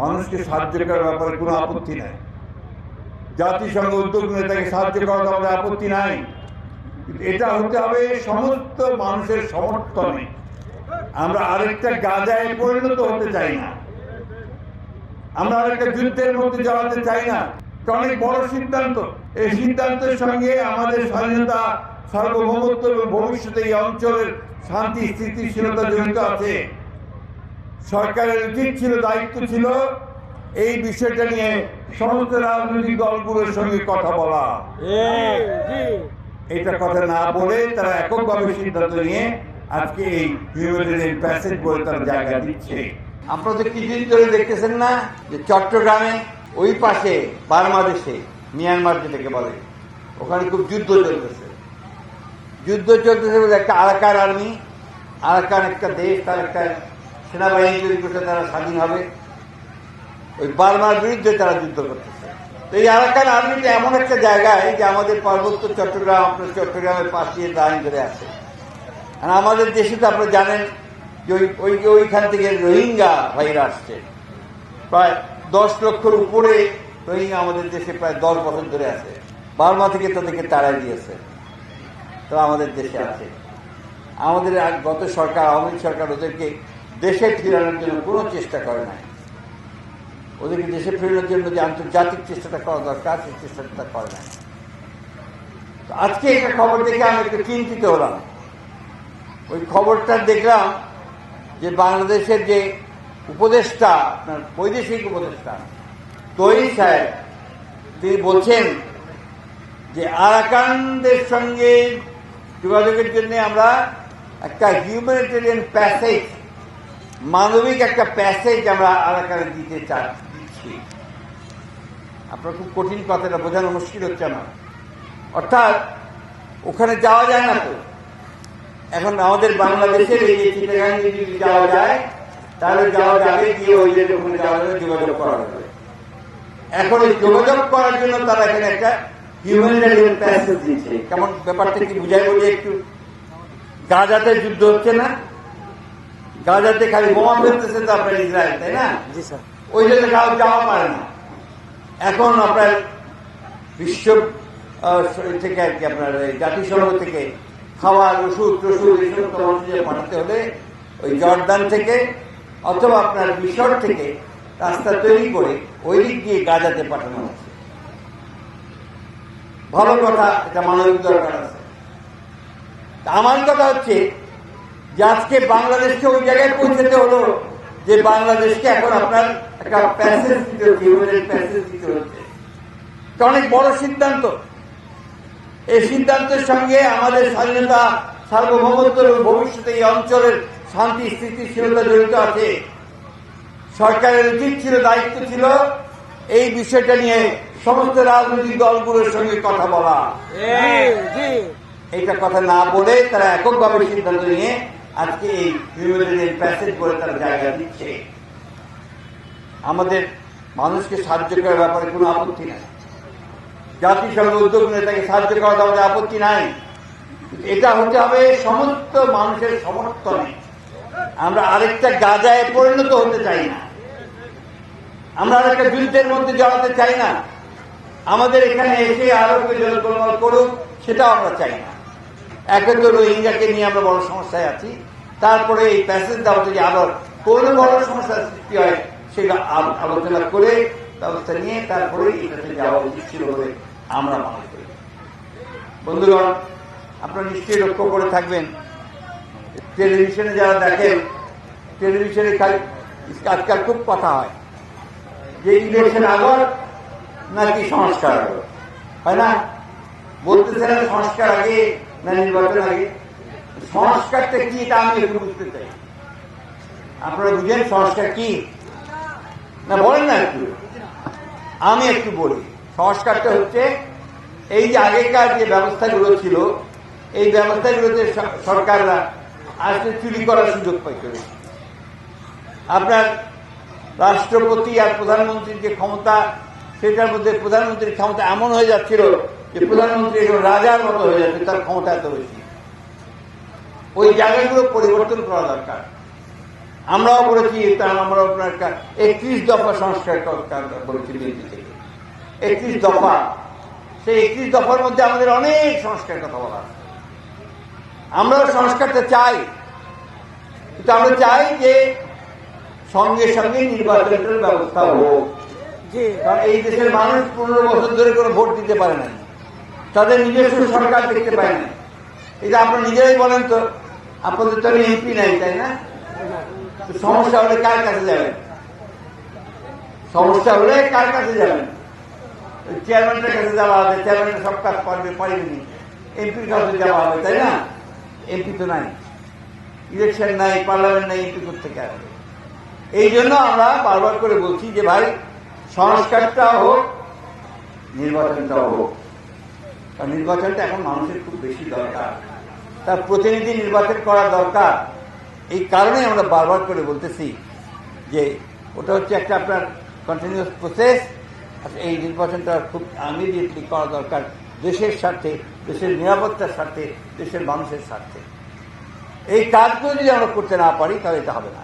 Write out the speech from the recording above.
মানুষকে সাহায্য করার ব্যাপারে কোনো আপত্তি নাই। জাতিসংঘ উদ্যোগ নিয়ে তাকে সাহায্য করার আমাদের আপত্তি নাই। এটা হতে হবে সমস্ত মানুষের সমর্থনে। আমরা আরেকটা গাজায় পরিণত হতে চাই না। আমরা আরেকটা যুদ্ধের মধ্যে জড়াতে চাই না। অনেক বড় সিদ্ধান্ত। এই সিদ্ধান্তের সঙ্গে আমাদের স্বাধীনতা সার্বভৌমত্ব এবং ভবিষ্যতে এই অঞ্চলের শান্তি স্থিতিশীলতা জড়িত আছে। সরকারের উচিত ছিল, দায়িত্ব ছিল এই বিষয়টা নিয়ে সমস্ত রাজনৈতিক দলগুলোর সঙ্গে কথা বলা। এটা কথা না বলে তারা এককভাবে সিদ্ধান্ত নিয়ে আজকে এই হিউম্যানিটেরিয়ান প্যাসেজ বলে তারা জায়গা দিচ্ছে। আপনারা তো কিছুদিন ধরে দেখতেছেন না যে চট্টগ্রামে ওই পাশে বাংলাদেশে, মিয়ানমার যেটাকে বলে, ওখানে খুব যুদ্ধ চলতেছে। যুদ্ধ চলতেছে বলে একটা আরাকান আর্মি, আরাকান একটা দেশ, তার একটা সেনাবাহিনী তৈরি করতে তারা স্বাধীন হবে। ওই বার্মার বিরুদ্ধে তারা যুদ্ধ করতেছে। তো এই আরাকান আর্মিটা এমন একটা জায়গায় যে আমাদের পার্বত্য চট্টগ্রাম, আপনার চট্টগ্রামের পাশে লাইন ধরে আছে। আর আমাদের দেশে তো আপনারা জানেন যে ওই ওই ওইখান থেকে রোহিঙ্গা ভাইরা আসছে। প্রায় দশ লক্ষর উপরে রোহিঙ্গা আমাদের দেশে প্রায় দশ বছর ধরে আছে। বার্মা থেকে তাদেরকে তাড়াই দিয়েছে। তারা আমাদের দেশে আছে। আমাদের গত সরকার, আওয়ামী সরকার ওদেরকে দেশে ফেরানোর জন্য কোনো চেষ্টা করে নাই। ওদেরকে দেশে ফেরানোর জন্য যে আন্তর্জাতিক চেষ্টাটা করা দরকার, সেই চেষ্টাটা করে নাই। আজকে একটা খবর দেখে আমি একটু চিন্তিত হলাম। ওই খবরটা দেখলাম যে বাংলাদেশের যে উপদেষ্টা, আপনার বৈদেশিক উপদেষ্টা, তৈরি সাহেব, তিনি বলছেন যে আরাকানদের সঙ্গে যোগাযোগের জন্য আমরা একটা হিউম্যানিটেরিয়ান প্যাসেজ মানবিক একটা প্যাসেজ আমরা আরাকানে দিতে চা দিচ্ছি আপনার খুব কঠিন কথাটা বোঝানো মুশকিল হচ্ছে আমার। অর্থাৎ, ওখানে যাওয়া যায় না তো। এখন আমাদের বাংলাদেশের এই যদি যাওয়া যায়, তাহলে যাওয়া যাবে গিয়ে ওই যে ওখানে যোগাযোগ করা যাবে এখন এই যোগাযোগ করার জন্য তারা এখানে একটা হিউম্যানিটারিয়ান প্যাসেজ দিচ্ছে কেমন ব্যাপারটা কি বুঝাই বলি একটু? গাজাতে যুদ্ধ হচ্ছে না? গাজাতে খালি বোমা ফেলতেছে তো আপনার ইসরায়েল তাই না? ওই জন্য কাউ যাওয়া পারে না। এখন আপনার বিশ্ব থেকে আর কি আপনার জাতিসংঘ থেকে খাবার ওষুধ টষুধ সমস্ত মানুষদের পাঠাতে হলে ওই জর্দান থেকে অথবা আপনার মিশর থেকে রাস্তা তৈরি করে ওই দিক দিয়ে গাজাতে পাঠানো হচ্ছে। ভালো কথা এটা মানবিক দরকার আছে। আমার কথা হচ্ছে যে আজকে বাংলাদেশকে ওই জায়গায় পৌঁছাতে হলো যে বাংলাদেশকে এখন আপনার একটা প্যাসেজ দিতে হচ্ছে প্যাসেজ দিতে হচ্ছে। এটা অনেক বড় সিদ্ধান্ত। এই সিদ্ধান্তের সঙ্গে আমাদের স্বাধীনতা সার্বভৌমত্ব এবং ভবিষ্যতে এই অঞ্চলের শান্তি স্থিতিশীলতা জড়িত আছে। সরকারের উচিত ছিল দায়িত্ব ছিল এই বিষয়টা নিয়ে সমস্ত রাজনৈতিক দলগুলোর সঙ্গে কথা বলা। এইটা কথা না বলে তারা এককভাবে সিদ্ধান্ত নিয়ে আজকে এই হিউম্যানিটেরিয়ান প্যাসেজ বলে তারা জায়গা দিচ্ছে। আমাদের মানুষকে সাহায্য করার ব্যাপারে কোনো আপত্তি নাই। জাতিসংঘ উদ্যোগ নিয়ে তাকে সাহায্য করার আমাদের আপত্তি নাই। এটা হতে হবে সমস্ত মানুষের সমর্থনে। আমরা আরেকটা গাজায় পরিণত হতে চাই না। আমরা আরেকটা যুদ্ধের মধ্যে জড়াতে চাই না। আমাদের এখানে এসে আরও কেউ করুক, সেটাও আমরা চাই না। একে তো রোহিঙ্গাকে নিয়ে আমরা বড় সমস্যায় আছি। তারপরে এই প্যাসেজ দেওয়াতে যে আরও কোন বড় সমস্যার সৃষ্টি হয়, সেটা আল- আলোচনা করে ব্যবস্থা নিয়ে তারপরে এটাতে যাওয়া উচিত ছিল বলে আমরা মনে করি। বন্ধুগণ, আপনারা নিশ্চয়ই লক্ষ্য করে থাকবেন। টেলিভিশনে যারা দেখেন, টেলিভিশনে আজকাল খুব কথা হয়। যে ইলেকশন আগর নাকি সংস্কার হয় না? বলতেছে সংস্কার আগে না নির্বাচন আগে সংস্কারটা কি, এটা আমি একটু বুঝতে চাই। আপনারা বুঝেন সংস্কার কি? না, বলেন না একটু। আমি একটু বলি, সংস্কারটা হচ্ছে এই যে আগেকার যে ব্যবস্থাগুলো ছিল, এই ব্যবস্থাগুলোতে সরকাররা আজকে চুরি করার সুযোগ পাইতে আপনার রাষ্ট্রপতি আর প্রধানমন্ত্রীর যে ক্ষমতা, সেটার মধ্যে প্রধানমন্ত্রীর ক্ষমতা এমন হয়ে যাচ্ছিল যে প্রধানমন্ত্রী একজন রাজার মতো হয়ে যাচ্ছে তার ক্ষমতা এত বেশি। ওই জায়গাগুলো পরিবর্তন করা দরকার। আমরাও বলেছি তার আমরা আপনার একত্রিশ দফা সংস্কার করেছি বিএনপি থেকে। একত্রিশ দফা। সেই একত্রিশ দফার মধ্যে আমাদের অনেক সংস্কার কথা বলা আছে। আমরাও সংস্কারটা চাই। কিন্তু আমরা চাই যে সঙ্গে সঙ্গে নির্বাচনের ব্যবস্থা হোক। কারণ এই দেশের মানুষ পনেরো বছর ধরে কোনো ভোট দিতে পারে না তাদের নিজস্ব সরকার দেখতে পায় না। এটা আপনারা নিজেরাই বলেন তো, আপনাদের তো এমপি নাই, তাই না? সমস্যা হলে কার কাছে যাবেন? সমস্যা হলে কার কাছে যাবেন? চেয়ারম্যানের কাছে যাওয়া হবে চেয়ারম্যান সব কাজ পারবে পারেনি। এমপির কাছে যাওয়া হবে, তাই না? এমপি তো নাই। ইলেকশন নাই পার্লামেন্ট নাই এমপি করতে আসবে এই জন্য আমরা বারবার করে বলছি যে ভাই সংস্কারটা হোক, নির্বাচনটাও হোক। কারণ নির্বাচনটা এখন মানুষের খুব বেশি দরকার। তার প্রতিনিধি নির্বাচন করা দরকার। এই কারণেই আমরা বারবার করে বলতেছি যে ওটা হচ্ছে একটা আপনার কন্টিনিউয়াস প্রসেস এই নির্বাচনটা খুব ইমিডিয়েটলি করা দরকার দেশের স্বার্থে, দেশের নিরাপত্তার স্বার্থে, দেশের মানুষের স্বার্থে। এই কাজগুলো যদি আমরা করতে না পারি তাহলে এটা হবে না।